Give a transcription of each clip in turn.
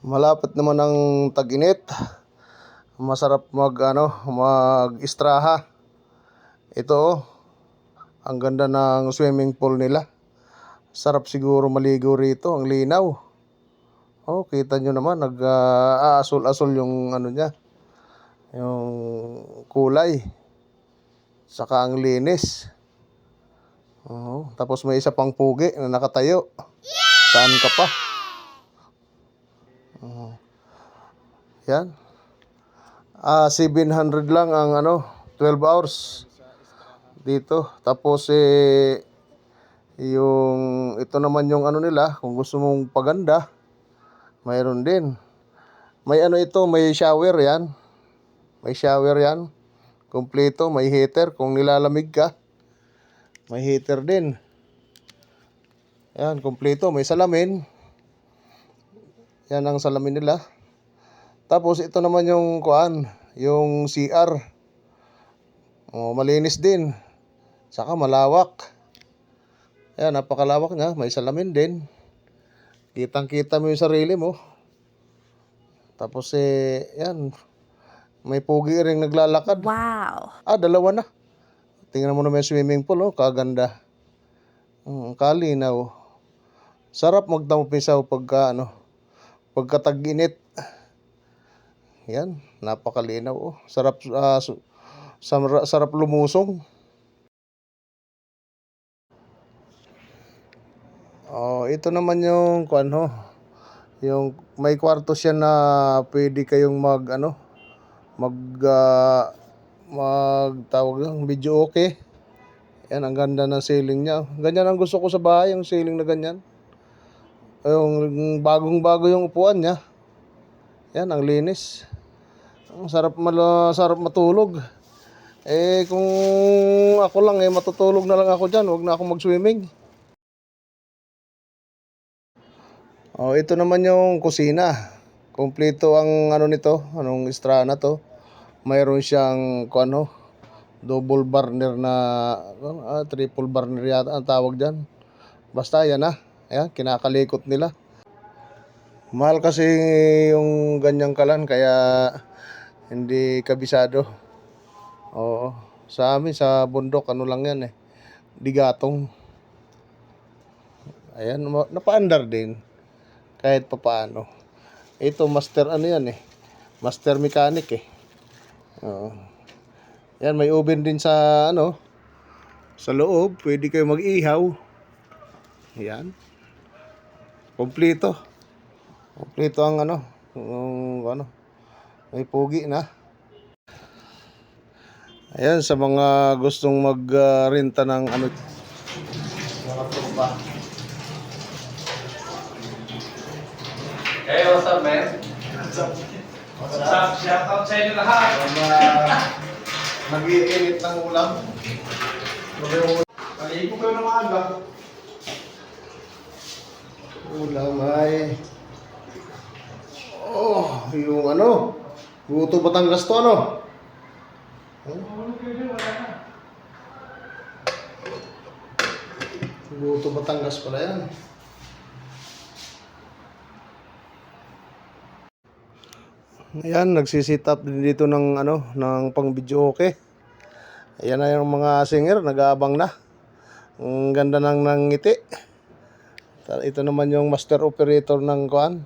Malapit naman ang tag-init. Masarap mag ano, mag-istraha. Ito oh. Ang ganda ng swimming pool nila. Sarap siguro maligo rito, ang linaw. Oh, kita nyo naman nag ah, aasol-asol yung ano niya. Yung kulay. Saka ang linis. Oo, tapos may isa pang pugi na nakatayo. Saan ka pa? Oo. Yan. Ah, 700 lang ang ano, 12 hours dito. Tapos eh yung ito naman yung ano nila, kung gusto mong paganda, mayroon din. May ano ito, may shower yan. May shower yan. Kompleto, may heater kung nilalamig ka. May heater din. Yan, kompleto, may salamin. Yan ang salamin nila. Tapos ito naman yung kuan, yung CR. Oh, malinis din. Saka malawak. Yan, napakalawak niya. May salamin din. Kitang-kita mo yung sarili mo. Tapos eh, yan. May pugi ring naglalakad. Wow. Ah, dalawa na. Tingnan mo naman yung swimming pool, oh. Kaganda. Mm, kalinaw. Sarap magtampisaw pagka, ano, pagka tag-init. Yan, napakalinaw, oh. Sarap, ah, samra- sarap lumusong. Oh, ito naman yung kuan ho. Yung may kwarto siya na pwede kayong mag ano, mag ah, mag tawag yung video okay. Yan ang ganda ng ceiling niya. Ganyan ang gusto ko sa bahay, yung ceiling na ganyan. Yung bagong-bago yung upuan niya. Yan ang linis. Ang sarap mal sarap matulog. Eh kung ako lang eh matutulog na lang ako diyan, wag na ako mag-swimming. Oh, ito naman yung kusina. Kompleto ang ano nito, anong estrana to. Mayroon siyang kung ano, double burner na ah, triple burner yata ang tawag diyan. Basta yan na. Ayan, kinakalikot nila. Mahal kasi yung ganyang kalan kaya hindi kabisado. Oo. Sa amin sa bundok ano lang yan eh. Digatong. Ayan, napaandar din kahit papaano. Ito master ano yan eh. Master mechanic eh. Oo. Yan may oven din sa ano sa loob, pwede kayo mag-ihaw. Yan. Kompleto. Kompleto ang ano, yung ano. May pugi na. Ayan sa mga gustong magrenta ng ano mga tropa. Hey, what's up, man? What's up? What's up? Shout out sa inyo lahat. Nag-iinit ng ulam. Pag-iipon kayo ng maaga. Ulam ay... Oh, yung ano? Buto Batangas to ano? Buto Batangas pala yan. Ayan, nagsisit up din dito ng ano, ng pang video okay. Ayan na yung mga singer, nag-aabang na. Ang ganda ng ng ngiti. Ta- Ito naman yung master operator ng kuan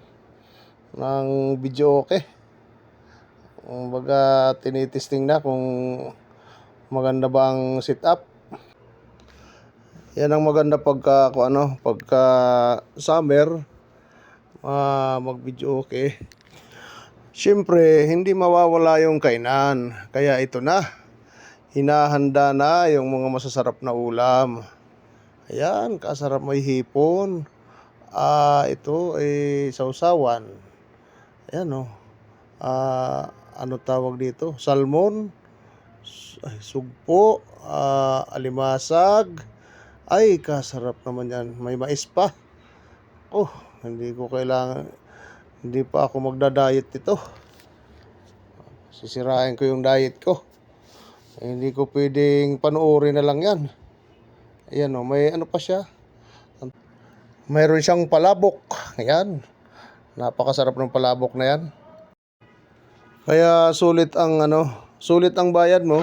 ng video okay. Kumbaga tinitesting na kung maganda ba ang setup. Yan ang maganda pagka kung ano, pagka summer ah, mag video okay. Siyempre, hindi mawawala yung kainan. Kaya ito na. Hinahanda na yung mga masasarap na ulam. Ayan, kasarap may hipon. Ah, ito ay sausawan. Ayan oh. Ah, ano tawag dito? Salmon, ay, sugpo, ah, alimasag. Ay, kasarap naman yan. May mais pa. Oh, hindi ko kailangan hindi pa ako magda-diet ito. Sisirain ko yung diet ko. Eh, hindi ko pwedeng panuorin na lang yan. Ayan o, may ano pa siya. Mayroon siyang palabok. Ayan. Napakasarap ng palabok na yan. Kaya sulit ang ano, sulit ang bayad mo.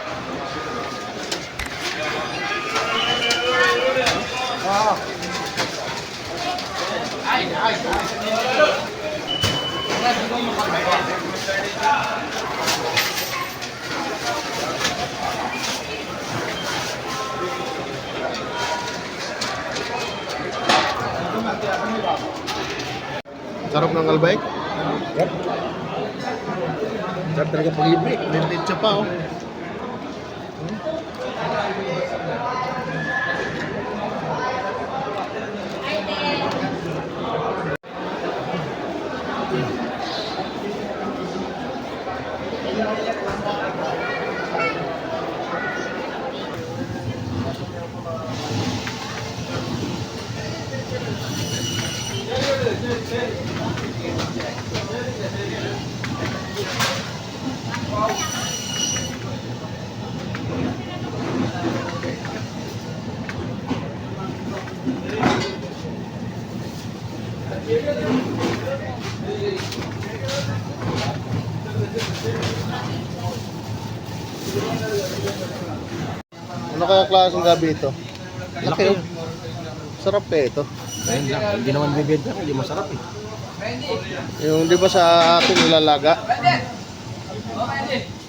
Sarap ng albay. Sarap talaga pag-ibig. Lintit siya pa oh. Ano kaya klaseng gabi ito? Laki oh. Sarap eh ito. Ayun lang, hindi naman bibenta, hindi masarap eh. Yung di ba sa atin nilalaga? Oh, pwede.